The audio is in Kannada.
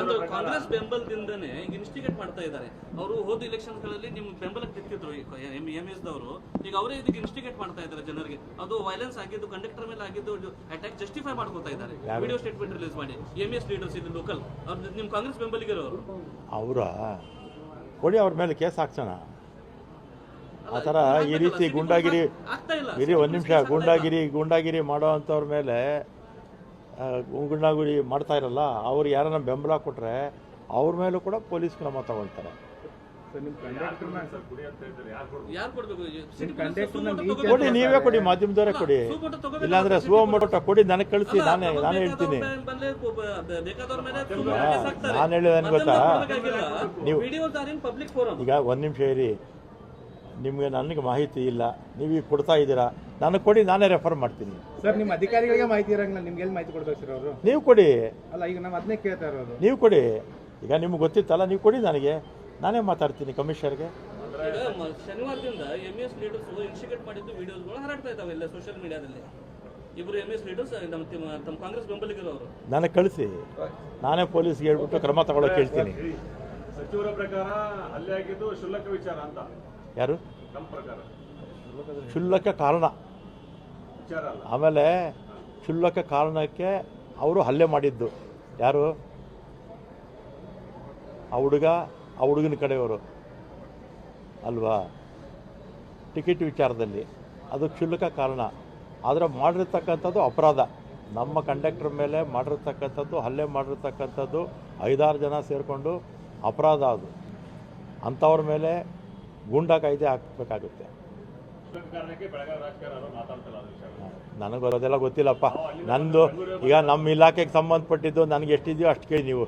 ಅವರು ಕಾಂಗ್ರೆಸ್ ಬೆಂಬಲದಿಂದನೇ ಈಗ ಇನ್ಸ್ಟಿಗೇಟ್ ಮಾಡ್ತಾ ಇದ್ದಾರೆ. ಅವರು ಹೋದ ಇಲೆಕ್ಷನ್ಗಳಲ್ಲಿ ನಿಮ್ ಬೆಂಬಲಕ್ಕೆ ಎಂ ಎಸ್ ದವರು ಈಗ ಅವರೇ ಇದಕ್ಕೆ ಇನ್ಸ್ಟಿಗೇಟ್ ಮಾಡ್ತಾ ಇದ್ದಾರೆ ಜನರಿಗೆ. ಅದು ವೈಲೆನ್ಸ್ ಆಗಿದ್ದು ಕಂಡಕ್ಟರ್ ಮೇಲೆ ಆಗಿದ್ದು ಅಟ್ಯಾಕ್ ಜಸ್ಟಿಫೈ ಮಾಡ್ಕೊತಾ ಇದ್ದಾರೆ. ವಿಡಿಯೋ ಸ್ಟೇಟ್ಮೆಂಟ್ ರಿಲೀಸ್ ಮಾಡಿ. ಎಂ ಎಸ್ ಲೀಡರ್ಸ್ ಇದು ಲೋಕಲ್ ಅವ್ರ ನಿಮ್ ಕಾಂಗ್ರೆಸ್ ಬೆಂಬಲಿಗರವರು ಅವರ. ಕೊಡಿ ಅವ್ರ ಮೇಲೆ ಕೇಸ್ ಹಾಕ್ಸೋಣ. ಆ ಥರ ಈ ರೀತಿ ಗುಂಡಾಗಿರಿ ಆಗ್ತಾ ಇಲ್ಲ. ಇರಿ ಒಂದು ನಿಮಿಷ ಗುಂಡಾಗಿರಿ ಗುಂಡಾಗಿರಿ ಮಾಡೋ ಅಂಥವ್ರ ಮೇಲೆ ಗುಂಡಾಗಿರಿ ಮಾಡ್ತಾ ಇರಲ್ಲ ಅವ್ರು ಯಾರನ್ನ ಬೆಂಬಲ ಕೊಟ್ಟರೆ ಅವ್ರ ಮೇಲೂ ಕೂಡ ಪೊಲೀಸ್ ಕ್ರಮ ತಗೊಳ್ತಾರೆ. ಯಾರು ಕೊಡ್ಬೇಕು? ಸಿಟಿ ಕೊಡಿ ನೀವೇ ಕೊಡಿ ಮಾಧ್ಯಮದವರೇ ಕೊಡಿ. ಇಲ್ಲಾಂದ್ರೆ ಸುವಮೋಟ ಕೊಡಿ ನನಗೆ ಕಳಿಸಿ ನಾನೇ ನಾನು ಹೇಳ್ತೀನಿ ನಾನು ಹೇಳಿದ ಗೊತ್ತಾ? ನೀವು- ಈಗ ಒಂದ್ ನಿಮಿಷ ಇರಿ. ನಿಮಗೆ ನನಗೆ ಮಾಹಿತಿ ಇಲ್ಲ ನೀವು ಈಗ ಕೊಡ್ತಾ ಇದ್ದೀರಾ ನನಗೆ ಕೊಡಿ ನಾನೇ ರೆಫರ್ ಮಾಡ್ತೀನಿ. ಸರ್ ನಿಮ್ಮ ಅಧಿಕಾರಿಗಳಿಗೆ ಮಾಹಿತಿ ಇರಂಗಿಲ್ಲ ನಿಮ್ಗೆ ಎಲ್ಲಿ ಮಾಹಿತಿ ಕೊಡ್ಬೇಕು ಸರ್ ಅವರು? ನೀವು ಕೊಡಿ. ಅಲ್ಲ ಈಗ ನಾವು ಅದನ್ನೇ ಕೇಳ್ತಾ ಇರೋದು. ನೀವು ಕೊಡಿ. ಈಗ ನಿಮ್ಗೆ ಗೊತ್ತಿತ್ತಲ್ಲ ನೀವು ಕೊಡಿ ನನಗೆ. ನಾನೇ ಮಾತಾಡ್ತೀನಿ ಕಮಿಷನರ್ಗೆ. ಶನಿವಾರದಿಂದ ಎಂ ಎಸ್ ಲೀಡರ್ಸ್ ಇನ್ಸ್ಟಿಗೇಟ್ ಮಾಡಿದ್ದು ವಿಡಿಯೋಸ್ಗಳು ಹರಡ್ತಾ ಇದ್ದಾವೆ ಎಲ್ಲ ಸೋಷಿಯಲ್ ಮೀಡಿಯಾದಲ್ಲಿ ಇಬ್ಬರು ಎಂ ಎಸ್ ಲೀಡರ್ಸ್ ನಮ್ಮ ತಮ್ಮ ಕಾಂಗ್ರೆಸ್ ಬೆಂಬಲಿಗರವರು ನನಗೆ ಕಳಿಸಿ. ನಾನೇ ಪೊಲೀಸ್ಗೆ ಹೇಳ್ಬಿಟ್ಟು ಕ್ರಮ ತಗೊಳ್ಳೋಕೆ ಹೇಳ್ತೀನಿ. ಸಚಿವರ ಪ್ರಕಾರ ಹಲ್ಲೆ ಆಗಿದ್ದು ಶುಲ್ಕ ವಿಚಾರ ಅಂತ. ಯಾರು? ಕ್ಷುಲ್ಲಕ ಕಾರಣ. ಆಮೇಲೆ ಕ್ಷುಲ್ಲಕ ಕಾರಣಕ್ಕೆ ಅವರು ಹಲ್ಲೆ ಮಾಡಿದ್ದು. ಯಾರು? ಆ ಹುಡುಗ ಆ ಹುಡುಗನ ಕಡೆಯವರು. ಅಲ್ವಾ? ಟಿಕೆಟ್ ವಿಚಾರದಲ್ಲಿ. ಅದು ಕ್ಷುಲ್ಲಕ ಕಾರಣ. ಆದರೆ ಮಾಡಿರ್ತಕ್ಕಂಥದ್ದು ಅಪರಾಧ. ನಮ್ಮ ಕಂಡಕ್ಟರ್ ಮೇಲೆ ಮಾಡಿರ್ತಕ್ಕಂಥದ್ದು ಹಲ್ಲೆ ಮಾಡಿರ್ತಕ್ಕಂಥದ್ದು ಐದಾರು ಜನ ಸೇರಿಕೊಂಡು ಅಪರಾಧ ಅದು. ಅಂಥವ್ರ ಮೇಲೆ ಗೂಂಡಾ ಕಾಯ್ದೆ ಹಾಕಬೇಕಾಗುತ್ತೆ ನನಗೆ ಬರೋದೆಲ್ಲ ಗೊತ್ತಿಲ್ಲಪ್ಪ. ನಂದು ಈಗ ನಮ್ಮ ಇಲಾಖೆಗೆ ಸಂಬಂಧಪಟ್ಟಿದ್ದು ನನಗೆ ಎಷ್ಟಿದೆಯೋ ಅಷ್ಟು ಕೇಳಿ ನೀವು.